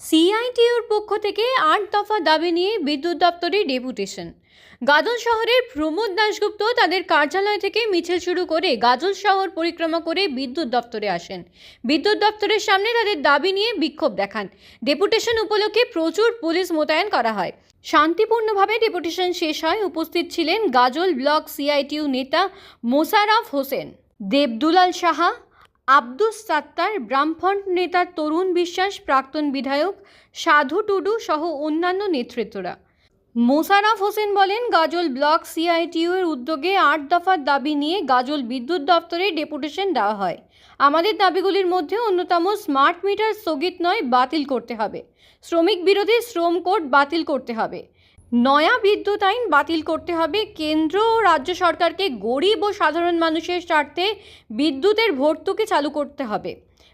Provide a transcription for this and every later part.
সিআইটিউর পক্ষ থেকে আট দফা দাবি নিয়ে বিদ্যুৎ দপ্তরে ডেপুটেশন। গাজল শহরের প্রমোদ দাশগুপ্ত তাদের কার্যালয় থেকে মিছিল শুরু করে গাজল শহর পরিক্রমা করে বিদ্যুৎ দপ্তরে আসেন। বিদ্যুৎ দপ্তরের সামনে তাদের দাবি নিয়ে বিক্ষোভ দেখান। ডেপুটেশন উপলক্ষে প্রচুর পুলিশ মোতায়েন করা হয়। শান্তিপূর্ণভাবে ডেপুটেশন শেষ হয়, উপস্থিত ছিলেন গাজল ব্লক সিআইটিউ নেতা মোশাররফ হোসেন, দেবদুলাল সাহা আব্দুস সাত্তার, ব্রাহ্মণ নেতা তরুণ বিশ্বাস, প্রাক্তন বিধায়ক সাধু টুডু সহ অন্যান্য নেতৃত্বরা। মোশাররফ হোসেন বলেন, গাজল ব্লক সিআইটিউ এর উদ্যোগে আট দফার দাবি নিয়ে গাজল বিদ্যুৎ দপ্তরে ডেপুটেশন দেওয়া হয়। আমাদের দাবিগুলির মধ্যে অন্যতম স্মার্ট মিটার স্থগিত নয়, বাতিল করতে হবে। শ্রমিক বিরোধী শ্রম কোড বাতিল করতে হবে। নয়া বিদ্যুৎ আইন বাতিল করতে হবে। কেন্দ্র ও রাজ্য সরকারকে গরিব ও সাধারণ মানুষের স্বার্থে বিদ্যুতের ভর্তুকি চালু করতে হবে।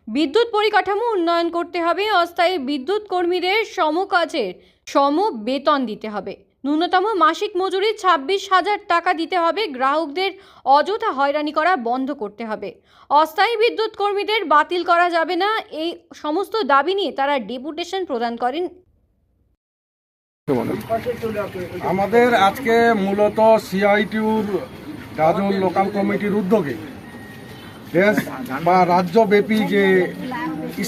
বিদ্যুৎ পরিকাঠামো উন্নয়ন করতে হবে। অস্থায়ী বিদ্যুৎ কর্মীদের সমকাজের সম বেতন দিতে হবে। ন্যূনতম মাসিক মজুরি ছাব্বিশ হাজার টাকা দিতে হবে। গ্রাহকদের অযথা হয়রানি করা বন্ধ করতে হবে। অস্থায়ী বিদ্যুৎ কর্মীদের বাতিল করা যাবে না। এই সমস্ত দাবি নিয়ে তারা ডেপুটেশন প্রদান করেন আমাদের আজকে মূলত সিআইটিউর গাজল লোকাল কমিটির উদ্যোগে দেশ বা রাজ্যব্যাপী যে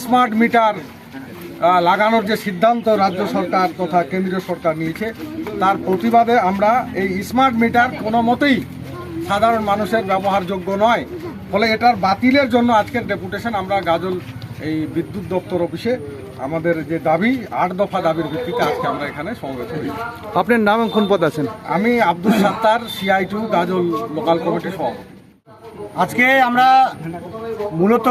স্মার্ট মিটার লাগানোর যে সিদ্ধান্ত রাজ্য সরকার তথা কেন্দ্রীয় সরকার নিয়েছে, তার প্রতিবাদে আমরা এই স্মার্ট মিটার কোনো মতেই সাধারণ মানুষের ব্যবহারযোগ্য নয়। ফলে এটার বাতিলের জন্য আজকের ডেপুটেশন আমরা গাজল, এই বিদ্যুৎ দপ্তর অফিসে আমাদের যে দাবি আট দফা দাবির ভিত্তিতে আজকে আমরা এখানে সমবেত করি। আপনার নাম কোন পদ আছেন? আমি Abdul Sattar CI two Gajol local কমিটির সভাপতি। আজকে আমরা মূলত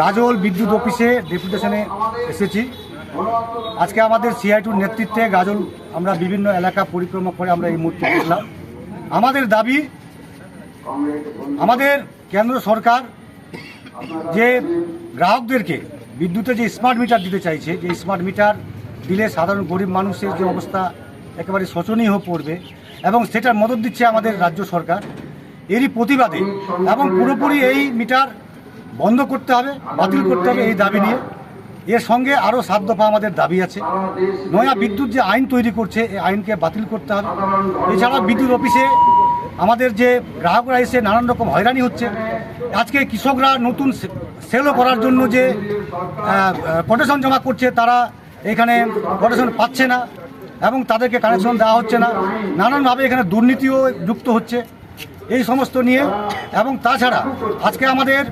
গাজল বিদ্যুৎ অফিসে ডেপুটেশনে এসেছি। আজকে আমাদের সিআইটুর নেতৃত্বে গাজল আমরা বিভিন্ন এলাকা পরিক্রমা করে আমরা এই মুহূর্তে দেখলাম। আমাদের দাবি আমাদের কেন্দ্র সরকার যে গ্রাহকদেরকে বিদ্যুতে যে স্মার্ট মিটার দিতে চাইছে, যে স্মার্ট মিটার দিলে সাধারণ গরিব মানুষের যে অবস্থা একেবারে শোচনীয় পড়বে এবং সেটার মদত দিচ্ছে আমাদের রাজ্য সরকার। এরই প্রতিবাদে এবং পুরোপুরি এই মিটার বন্ধ করতে হবে, বাতিল করতে হবে এই দাবি নিয়ে। এর সঙ্গে আরও সাত দফা আমাদের দাবি আছে। নয়া বিদ্যুৎ যে আইন তৈরি করছে, এই আইনকে বাতিল করতে হবে। এছাড়া বিদ্যুৎ অফিসে আমাদের যে গ্রাহকরা এসে নানান রকম হয়রানি হচ্ছে। আজকে কৃষকরা নতুন সেলও করার জন্য যে কোটেশন জমা করছে, তারা এখানে কোটেশন পাচ্ছে না এবং তাদেরকে কানেকশন দেওয়া হচ্ছে না। নানানভাবে এখানে দুর্নীতিও যুক্ত হচ্ছে। এই সমস্ত নিয়ে এবং তাছাড়া আজকে আমাদের